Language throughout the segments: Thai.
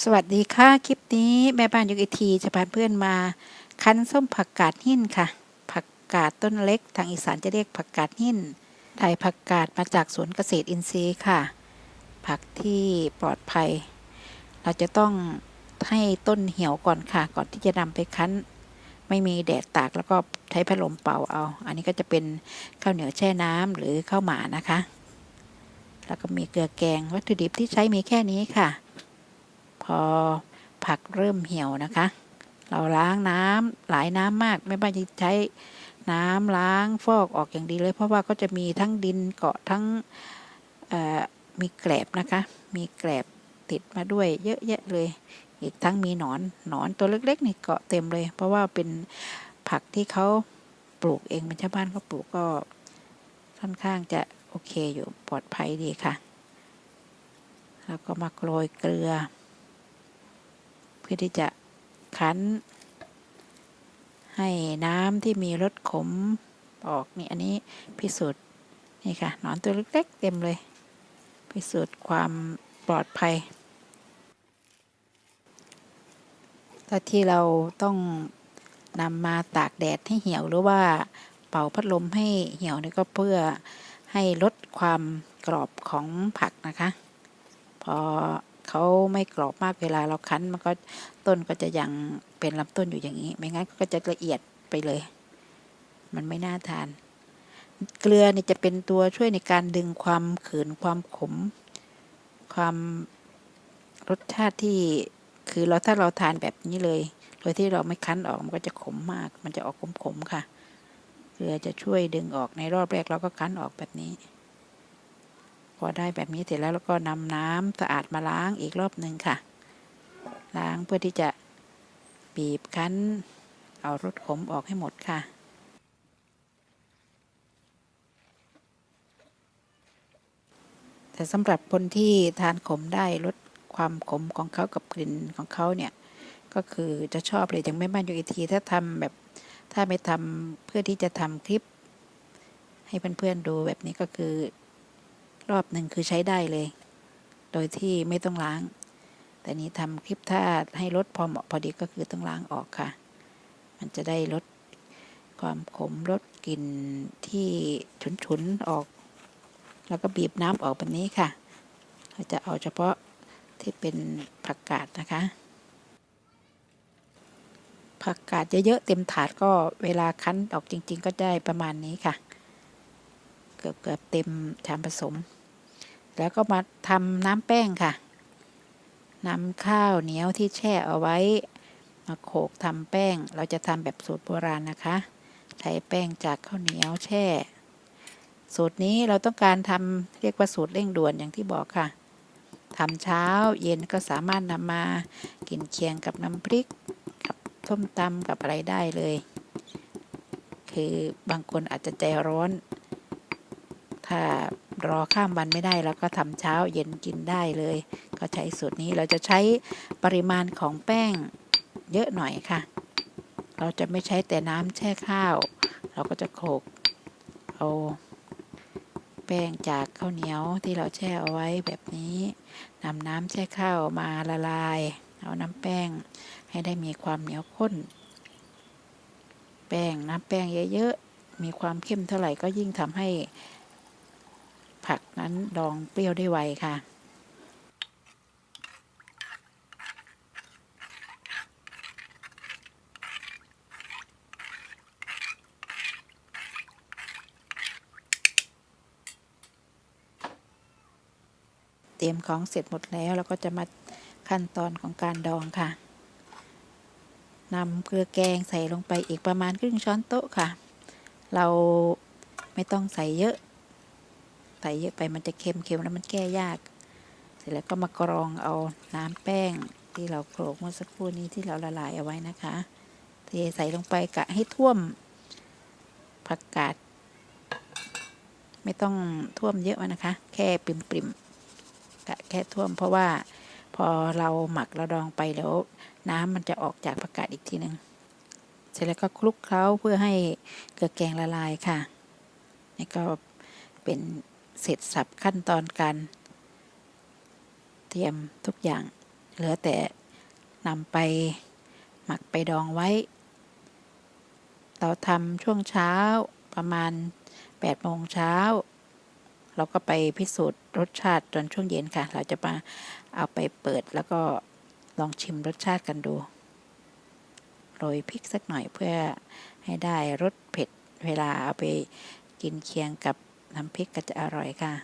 สวัสดีค่ะ คลิปนี้แม่บ้านยุกอีทีจะพาเพื่อนมา คั้นส้มผักกาดหินค่ะ ผักกาดต้นเล็ก ทางอีสานจะเรียกผักกาดหินได้ผักกาดมาจากสวนเกษตรอินทรีย์ค่ะ ผักที่ปลอดภัย เราจะต้องให้ต้นเหี่ยวก่อนค่ะ ก่อนที่จะนำไปคั้น ไม่มีแดดตากแล้วก็ใช้พัดลมเป่าเอา อันนี้ก็จะเป็นข้าวเหนียวแช่น้ำหรือข้าวหมานะคะ แล้วก็มีเกลือแกงวัตถุดิบที่ใช้มีแค่นี้ค่ะ อผักเริ่มเหี่ยวนะคะ เราล้างน้ำหลายน้ำมากไม่ว่าจะใช้น้ำล้างฟอกออกอย่างดีเลย เพราะว่าก็จะมีทั้งดินเกาะทั้งมีแกลบนะคะ มีแกลบติดมาด้วยเยอะแยะเลย อีกทั้งมีหนอนหนอนตัวเล็กๆนี่เกาะเต็มเลย เพราะว่าเป็นผักที่เขาปลูกเองเป็นชาวบ้านเขาปลูกก็ค่อนข้างจะโอเคอยู่ปลอดภัยดีค่ะ แล้วก็มาโรยเกลือ พื่อที่จะคั้น ให้น้ำที่มีรสขมออกนี่อันนี้พิสูจน์นี่ค่ะหนอนตัวเล็กๆเต็มเลย พิสูจน์ความปลอดภัยแต่ที่เราต้องนำมาตากแดดให้เหี่ยวหรือว่าเป่าพัดลมให้เหี่ยวนี่ก็เพื่อให้ลดความกรอบของผักนะคะ พอ เขาไม่กรอบมากเวลาเราคั้นมันก็ต้นก็จะยังเป็นลำต้นอยู่อย่างนี้ ไม่งั้นก็จะละเอียดไปเลย มันไม่น่าทาน เกลือเนี่ยจะเป็นตัวช่วยในการดึงความขืนความขม ความรสชาติที่คือเราถ้าเราทานแบบนี้เลย โดยที่เราไม่คั้นออกมันก็จะขมมาก มันจะออกขมๆค่ะ เกลือจะช่วยดึงออกในรอบแรกเราก็คั้นออกแบบนี้ อได้แบบนี้เสร็จแล้วเราก็นำน้ำสะอาดมาล้างอีกรอบหนึ่งค่ะ ล้างเพื่อที่จะบีบคั้น เอารสขมออกให้หมดค่ะแต่สำหรับคนที่ทานขมได้ลดความขมของเขากับกลิ่นของเขาเนี่ย ก็คือจะชอบเลยอย่างแม่บ้านยูอีทีถ้าทำแบบถ้าไม่ทำเพื่อที่จะทำคลิป ให้เพื่อนๆดูแบบนี้ก็คือ รอบหนึ่งคือใช้ได้เลย โดยที่ไม่ต้องล้าง แต่นี้ทำคลิปถ้าให้ลดพอเหมาะพอดีก็คือต้องล้างออกค่ะ มันจะได้ลดความขมลดกลิ่นที่ฉุนๆออก แล้วก็บีบน้ำออกแบบนี้ค่ะเราจะเอาเฉพาะที่เป็นผักกาดนะคะ ผักกาดเยอะๆเต็มถาดก็เวลาคั้นออกจริง ๆ ก็ได้ประมาณนี้ค่ะ เกือบเกือบเต็มชามผสม แล้วก็มาทำน้ำแป้งค่ะนำข้าวเหนียวที่แช่เอาไว้ มาโขกทำแป้ง เราจะทำแบบสูตรโบราณนะคะ ใช้แป้งจากข้าวเหนียวแช่ สูตรนี้เราต้องการทำเรียกว่าสูตรเร่งด่วนอย่างที่บอกค่ะทำเช้าเย็นก็สามารถนำมากินเคียงกับน้ำพริก กับส้มตำกับอะไรได้เลย คือบางคนอาจจะใจร้อน รอข้ามวันไม่ได้แล้วก็ทำเช้าเย็นกินได้เลย ก็ใช้สูตรนี้เราจะใช้ปริมาณของแป้งเยอะหน่อยค่ะ เราจะไม่ใช้แต่น้ำแช่ข้าว เราก็จะโขลกเอาแป้งจากข้าวเหนียวที่เราแช่เอาไว้แบบนี้นำน้ำแช่ข้าวมาละลาย เอาน้ำแป้งให้ได้มีความเหนียวข้น แป้งน้ำแป้งเยอะๆมีความเข้มเท่าไหร่ก็ยิ่งทำให้ ผักนั้นดองเปรี้ยวได้ไวค่ะ เตรียมของเสร็จหมดแล้วเราก็จะมาขั้นตอนของการดองค่ะนำเกลือแกงใส่ลงไปอีกประมาณครึ่งช้อนโต๊ะค่ะ เราไม่ต้องใส่เยอะ ใส่เยอะไปมันจะเค็มๆแล้วมันแก้ยาก เสร็จแล้วก็มากรองเอาน้ำแป้งที่เราโขลกเมื่อสักครู่นี้ที่เราละลายเอาไว้นะคะเทใส่ลงไปกะให้ท่วมผักกาดไม่ต้องท่วมเยอะนะคะ แค่ปริมๆกะแค่ท่วม เพราะว่าพอเราหมักเราดองไปแล้ว น้ำมันจะออกจากผักกาดอีกทีหนึ่งเสร็จแล้วก็คลุกเคล้าเพื่อให้เกลือแกงละลายค่ะนี่ก็เป็น เสร็จสับขั้นตอนการเตรียมทุกอย่างเหลือแต่นำไปหมักไปดองไว้ เราทำช่วงเช้าประมาณ8โมงเช้า เราก็ไปพิสูจน์รสชาติตอนช่วงเย็นค่ะ เราจะมาเอาไปเปิดแล้วก็ลองชิมรสชาติกันดู โรยพริกสักหน่อยเพื่อให้ได้รสเผ็ดเวลาเอาไปกินเคียงกับ น้ำพริกก็จะอร่อยค่ะ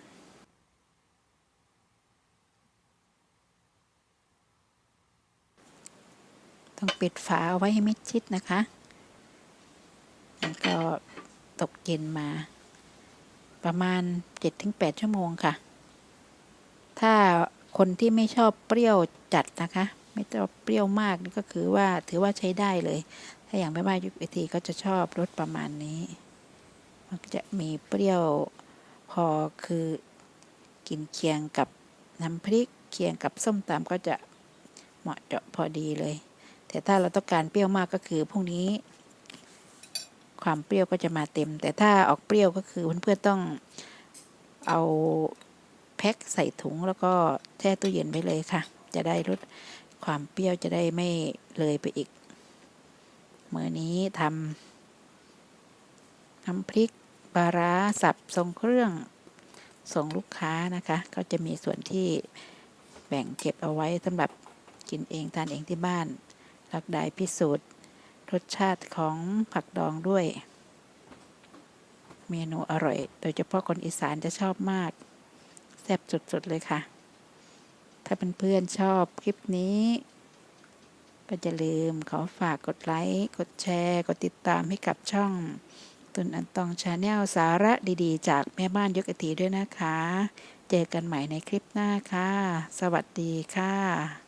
ต้องปิดฝาเอาไว้ให้มิดชิดนะคะแล้วก็ตกเย็นมา ประมาณ 7-8 ชั่วโมงค่ะ ถ้าคนที่ไม่ชอบเปรี้ยวจัดนะคะ ไม่ชอบเปรี้ยวมากนี่ก็คือว่าถือว่าใช้ได้เลย ถ้าอย่างแม่บ้านยุคเอทีก็จะชอบรสประมาณนี้ มันจะมีเปรี้ยวพอคือกินเคียงกับน้ำพริกเคียงกับส้มตำก็จะเหมาะเจาะพอดีเลย แต่ถ้าเราต้องการเปรี้ยวมากก็คือพรุ่งนี้ ความเปรี้ยวก็จะมาเต็ม แต่ถ้าออกเปรี้ยวก็คือเพื่อนๆต้องเอาแพ็คใส่ถุงแล้วก็แช่ตู้เย็นไว้เลยค่ะ จะได้ลดความเปรี้ยวจะได้ไม่เลยไปอีก มื้อนี้ทำ น้ำพริกปลาร้าสับทรงเครื่องส่งลูกค้านะคะ ก็จะมีส่วนที่แบ่งเก็บเอาไว้สำหรับกินเองทานเองที่บ้านรักได้พิสูจน์รสชาติของผักดองด้วย เมนูอร่อย โดยเฉพาะคนอีสานจะชอบมาก แซ่บสุดๆเลยค่ะ ถ้าเพื่อนๆชอบคลิปนี้ ก็จะลืมขอฝากกดไลค์ กดแชร์ กดติดตามให้กับช่อง ตุนอันตองชาแนลสาระดีๆ จากแม่บ้านยกอตีด้วยนะคะ เจอกันใหม่ในคลิปหน้าค่ะ สวัสดีค่ะ